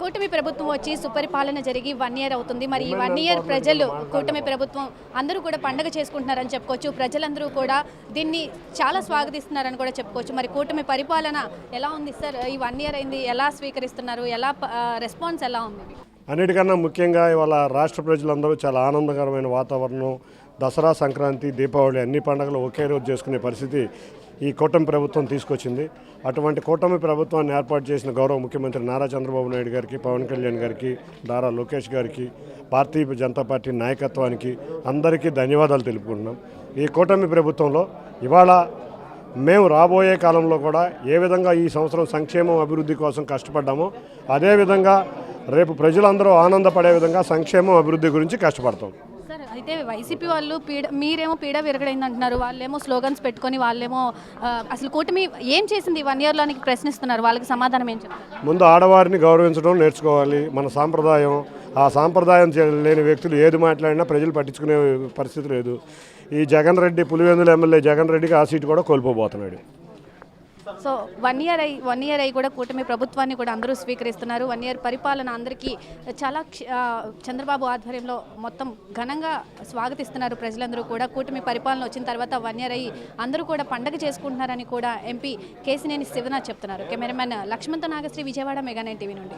కూటమి ప్రభుత్వం వచ్చి సుపరిపాలన జరిగి వన్ ఇయర్ అవుతుంది. మరి ఈ వన్ ఇయర్ ప్రజలు కూటమి ప్రభుత్వం అందరూ కూడా పండగ చేసుకుంటున్నారని చెప్పుకోవచ్చు. ప్రజలందరూ కూడా దీన్ని చాలా స్వాగతిస్తున్నారని కూడా చెప్పుకోవచ్చు. మరి కూటమి పరిపాలన ఎలా ఉంది సార్? ఈ వన్ ఇయర్ అయింది. ఎలా స్వీకరిస్తున్నారు? ఎలా రెస్పాన్స్ ఎలా ఉంది? అన్నిటికన్నా ముఖ్యంగా ఇవాళ రాష్ట్ర ప్రజలందరూ చాలా ఆనందకరమైన వాతావరణం. దసరా సంక్రాంతి దీపావళి అన్ని పండుగలు ఒకే రోజు చేసుకునే పరిస్థితి ఈ కూటమి ప్రభుత్వం తీసుకొచ్చింది. అటువంటి కూటమి ప్రభుత్వాన్ని ఏర్పాటు చేసిన గౌరవ ముఖ్యమంత్రి నారా చంద్రబాబు నాయుడు గారికి పవన్ కళ్యాణ్ గారికి దారా లోకేష్ గారికి భారతీయ జనతా పార్టీ నాయకత్వానికి అందరికీ ధన్యవాదాలు తెలుపుకుంటున్నాం. ఈ కూటమి ప్రభుత్వంలో ఇవాళ మేము రాబోయే కాలంలో కూడా ఏ విధంగా ఈ సంవత్సరం సంక్షేమం అభివృద్ధి కోసం కష్టపడ్డామో అదేవిధంగా రేపు ప్రజలందరూ ఆనందపడే విధంగా సంక్షేమం అభివృద్ధి గురించి కష్టపడతాం. అయితే వైసీపీ వాళ్ళు పీడ మీరేమో పీడ విరగడైంది అంటున్నారు వాళ్ళేమో స్లోగన్స్ పెట్టుకొని వాళ్ళేమో అసలు కూటమి ఏం చేసింది వన్ ఇయర్లోనికి ప్రశ్నిస్తున్నారు వాళ్ళకి సమాధానం ఏం చెప్తారు? ముందు ఆడవారిని గౌరవించడం నేర్చుకోవాలి మన సాంప్రదాయం. ఆ సాంప్రదాయం చే- లేని వ్యక్తులు ఏది మాట్లాడినా ప్రజలు పట్టించుకునే పరిస్థితి లేదు. ఈ జగన్ రెడ్డి పులివెందుల ఎమ్మెల్యే జగన్ రెడ్డికి ఆ సీటు కూడా కోల్పోబోతున్నాడు. సో వన్ ఇయర్ అయి వన్ ఇయర్ అయి కూడా కూటమి ప్రభుత్వాన్ని కూడా అందరూ స్వీకరిస్తున్నారు. వన్ ఇయర్ పరిపాలన అందరికీ చాలా క్ష- చంద్రబాబు ఆధ్వర్యంలో మొత్తం ఘనంగా స్వాగతిస్తున్నారు ప్రజలందరూ కూడా. కూటమి పరిపాలన వచ్చిన తర్వాత వన్ ఇయర్ అయ్యి అందరూ కూడా పండగ చేసుకుంటున్నారని కూడా ఎంపీ కేసినేని శివనాథ్ చెప్తున్నారు. Cameraman లక్ష్మణ్తో Nagasri Vijayawada mega nine TV నుండి.